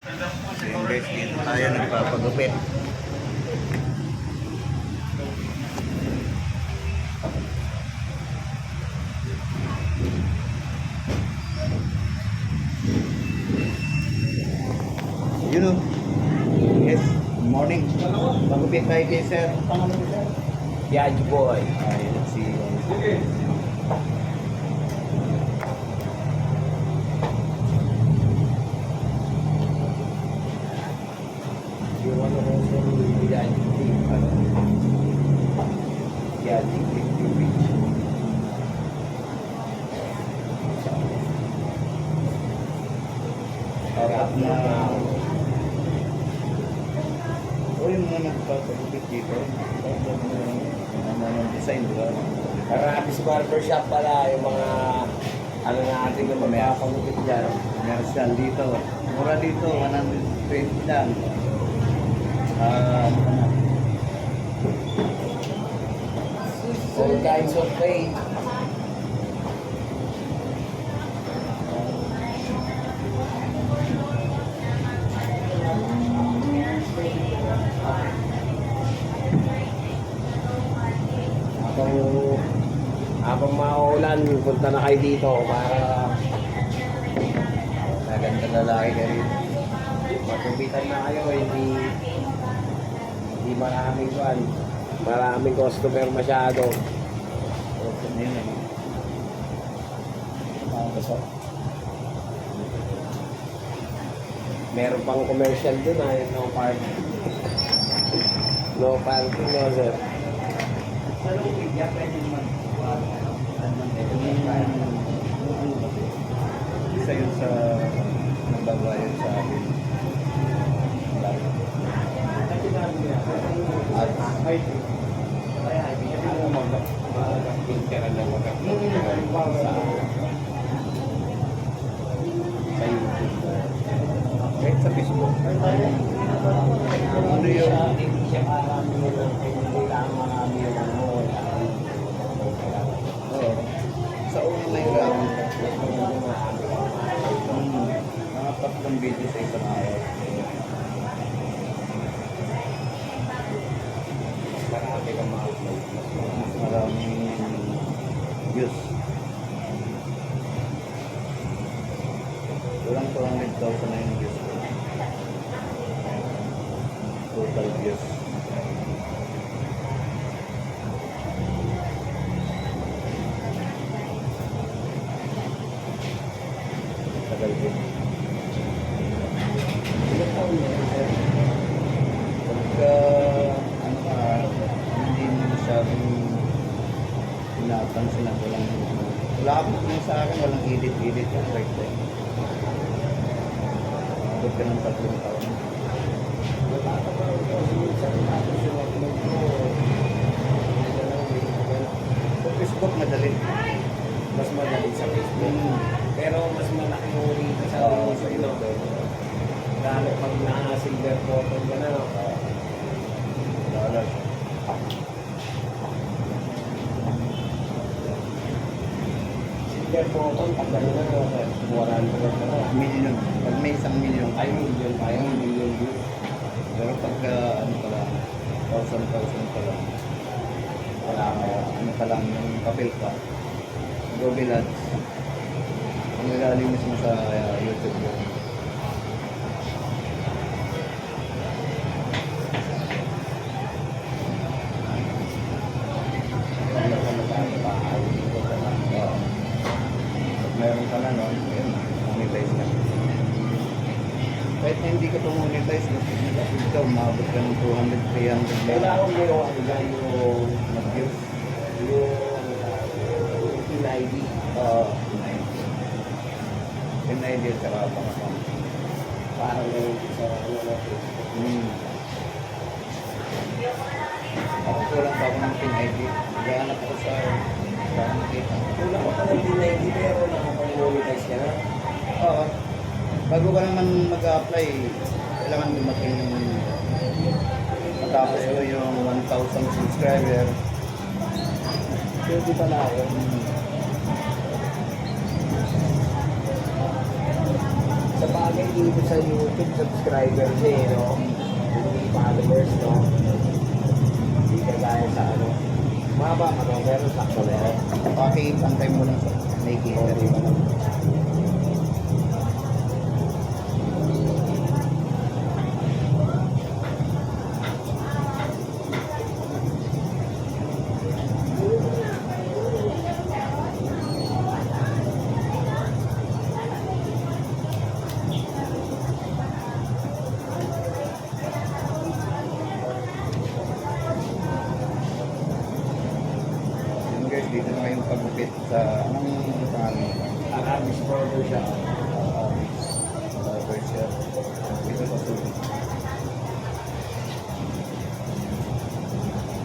Ayun guys, dito tayo nagpapagupit. Yun o. Yes, good morning. Magupit tayo kay sir. Yaj boy. Ayun si... Yung ano ko sa Yaj team. Ano? Yaj team. Harap na... O yung mga nagpapagupit dito. Ano ng design, di ba? Karabis barbershop pala yung mga ano natin yung magpapagupit dyan. Commercial dito. Mura dito, 120 lang. Ah, na? All kinds of paint. Maulan, punta na kayo dito para Maganda lalaki ka rin. Magkupitan na kayo, hindi hindi maraming kuan. Maraming customer masyado. Okay na yun. ano? Meron pang commercial dun ah, no parking. no parking, no sir. Sa loob, pwede naman. Isa yun sa nagbabayad sa akin. At Ano mag-picture na mag-picture sa sa YouTube. kahit sa Facebook. Ano yung hindi siya marami yung kailangan marami yung Walang 200,000 na yung views ko. Total views. Tagal din. Ilang taon na yun, sir? Pagka, ano ka, hindi mo masyadong pinapansin na walang, wala ka yung sa akin, walang edit-edit ka, right time. Abot ka ng tatlong taon. Sa Facebook, madali. Mas madali sa Facebook. Hmm. Pero mas malaki yung rito sa Oo, sa ino. Lalo pag naka-silver button ka na. Lalo. Silver button, pag ano na, 100 na. Million. Pag may isang million, Ay, million pa yun, million views. pero pagka, ano pa lang, thousand, thousand pa lang, Wala ka ano pa lang, yung papel pa. Google Ads. Ang ilalim mismo sa uh, YouTube yun. Kahit na hindi ka pa monetize, ka, umabot ka ng 200, 300 Wala lang. akong yung ano dyan, yung Mag-views. yung PID. Oo. Yun na idea, tsaka pangasama. Parang yung sa ano na Facebook. Hmm. Ako kulang pa ako ng pin ID. Naghahanap ako sa. Wala ka pa ng PID pero nakapag-monetize ka na. Oo. Bago ka naman mag-apply, kailangan dumating yung matapos ko yung 1,000 subscriber. Pwede pala ako. Sa bagay dito sa YouTube, subscribers eh, no? Hindi followers, no? Hindi kagaya sa ano. Maba, ano, pero sakto na yan. Pakipantay mo lang sa nakikita rin mo dito na kayong pagupit sa anong pangalan? Arabis border siya. Uh, barbershop. Dito sa sulit.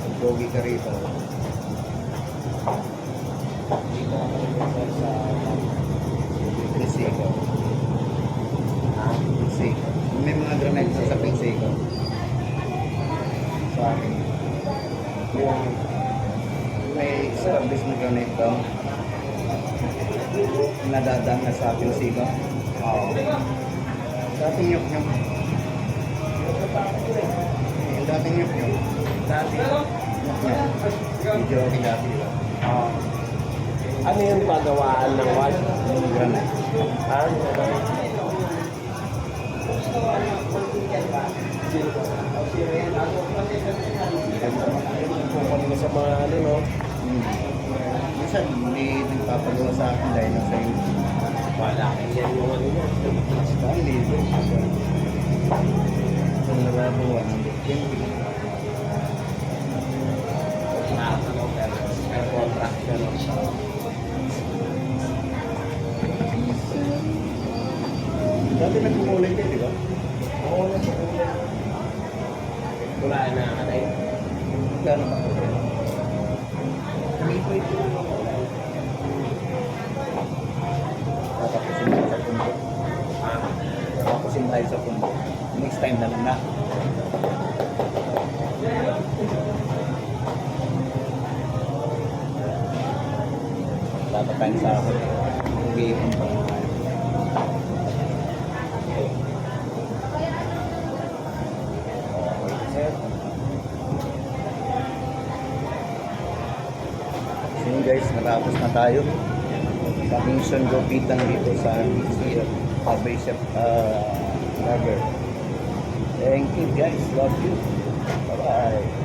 Pag-pogi ka rito. Dito ako nag sa Pinseco. ha? Pinseco. May mga granite sa Pinseco. Sa akin. Yung Established na granite doon. Nadadaan na sa Pinseco. Oo. Dati nyok nyok. Eh, Dati nyok nyok. dati. Nyok nyok. Medyo dati. diba? Ah. ano yung pagawaan ng? Yung granite. Ah, ano? Kukunin mo sa mga ano, no? Hmm. Minsan, hindi nagpapagawa sa akin dahil nasa yung Wala yan yung ano niya. Stanley. Kung narabuwa ng Ah, ano, pero pero contract no? Dati nagkukulay ka, di ba? Oo, nasa kulay. Wala na, ano eh. Gano'n ba? Tumipoy ko yung kulay. Tatapusin tayo sa pundo. Ah, Tatapusin tayo sa pundo. Next time na lang na. Tayo sa ako. Mag-iipon. So yun guys, natapos na tayo. Sa Kingston Gopitan dito sa Museum. Uh, Bishop uh. Thank you guys. Love you. Bye-bye.